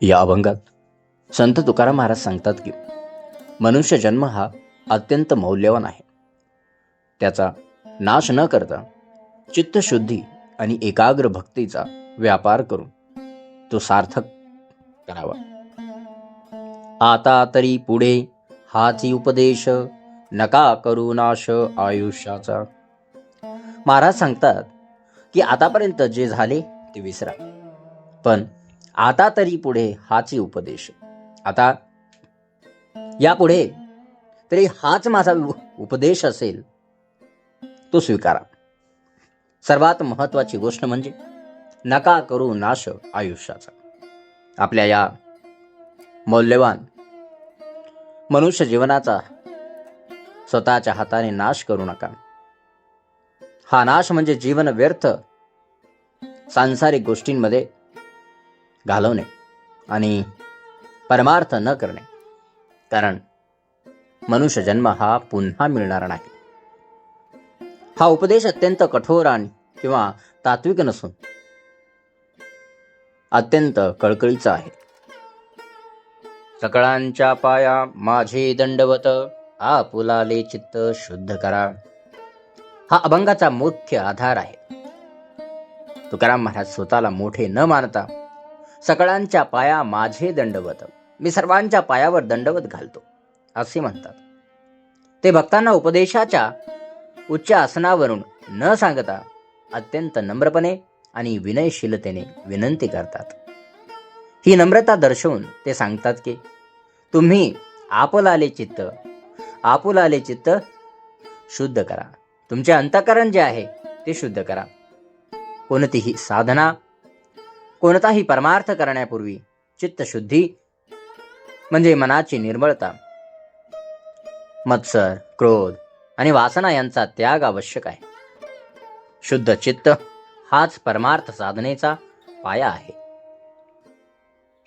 या अभंगात संत तुकाराम महाराज सांगतात की मनुष्य जन्म हा अत्यंत मौल्यवान आहे. त्याचा नाश न करता चित्तशुद्धी आणि एकाग्र भक्तीचा व्यापार करून तो सार्थक करावा. आता तरी पुढे हाची उपदेश नका करू नाश आयुष्याचा. महाराज सांगतात की आतापर्यंत जे झाले ते विसरा. पण आता तरी पुढे हाची उपदेश. आता यापुढे तरी हाच माझा उपदेश असेल तो स्वीकारा. सर्वात महत्वाची गोष्ट म्हणजे नका करू नाश आयुष्याचा. आपल्या या मौल्यवान मनुष्य जीवनाचा स्वतःच्या हाताने नाश करू नका. हा नाश म्हणजे जीवन व्यर्थ सांसारिक गोष्टींमध्ये घालवणे आणि परमार्थ न करणे. कारण मनुष्य जन्म हा पुन्हा मिळणार नाही. हा उपदेश अत्यंत कठोर आणि किंवा तात्विक नसून अत्यंत कळकळीचा आहे. सकळांच्या पाया माझे दंडवत आपुलाले चित्त शुद्ध करा. हा अभंगाचा मुख्य आधार आहे. तुकाराम महाराज स्वतःला मोठे न मानता सकळांच्या पाया माझे दंडवत. मी सर्वांच्या पायावर दंडवत घालतो असे म्हणतात. ते भक्तांना उपदेशाच्या उच्च आसनावरून न सांगता अत्यंत नम्रपणे आणि विनयशीलतेने विनंती करतात. ही नम्रता दर्शवून ते सांगतात की तुम्ही आपुलाले चित्त आपुलाले चित्त शुद्ध करा. तुमचे अंतकरण जे आहे ते शुद्ध करा. कोणतीही साधना कोणताही परमार्थ करण्यापूर्वी चित्तशुद्धी म्हणजे मनाची निर्मळता. मत्सर क्रोध आणि वासना यांचा त्याग आवश्यक आहे. शुद्ध चित्त हाच परमार्थ साधनेचा पाया आहे.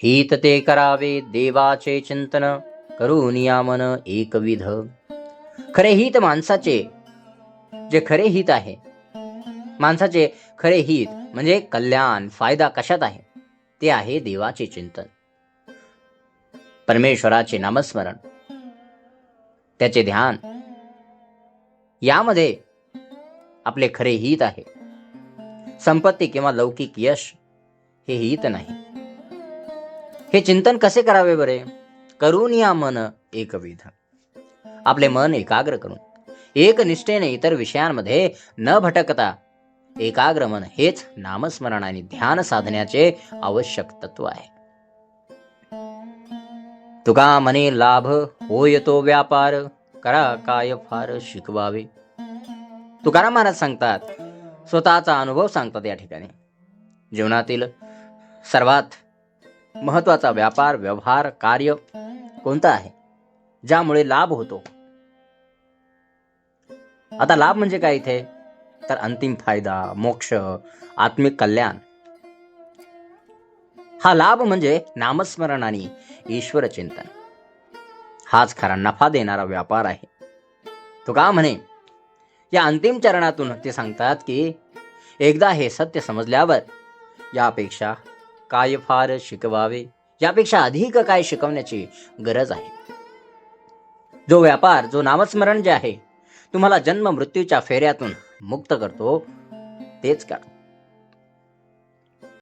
हित ते करावे देवाचे चिंतन करू नियामन एकविध. खरे हित माणसाचे जे खरे हित आहे माणसाचे खरे हित म्हणजे कल्याण फायदा कशात आहे? ते आहे देवाचे चिंतन. परमेश्वराचे नामस्मरण. त्याचे ध्यान. यामध्ये आपले खरे हित आहे. संपत्ती किंवा लौकिक यश हे हित नाही. हे चिंतन कसे करावे बरे? करून या मन एकविध. आपले मन एकाग्र करून. एक निष्ठेने इतर विषयांमध्ये न भटकता एकाग्रमन हेच नामस्मरण आणि ध्यान साधण्याचे आवश्यक तत्व आहे. तुका मने लाभ होय तो व्यापार करा काय फार शिकवावे. तुकाराम महाराज सांगतात स्वतःचा अनुभव सांगतात या ठिकाणी. जीवनातील सर्वात महत्त्वाचा व्यापार व्यवहार कार्य कोणता आहे? ज्यामुळे लाभ होतो. आता लाभ म्हणजे काय इथे? तर अंतिम फायदा मोक्ष आत्मिक कल्याण. हा लाभ म्हणजे नामस्मरण आणि ईश्वर चिंतन. हाच खरा नफा देणारा व्यापार आहे. तो का म्हणे? या अंतिम चरणातून ते सांगतात की एकदा हे सत्य समजल्यावर यापेक्षा काय फार शिकवावे? यापेक्षा अधिक काय शिकवण्याची गरज आहे? जो व्यापार जो नामस्मरण जे आहे तुम्हाला जन्म मृत्यूच्या फेऱ्यातून मुक्त करतो. तेच काढतो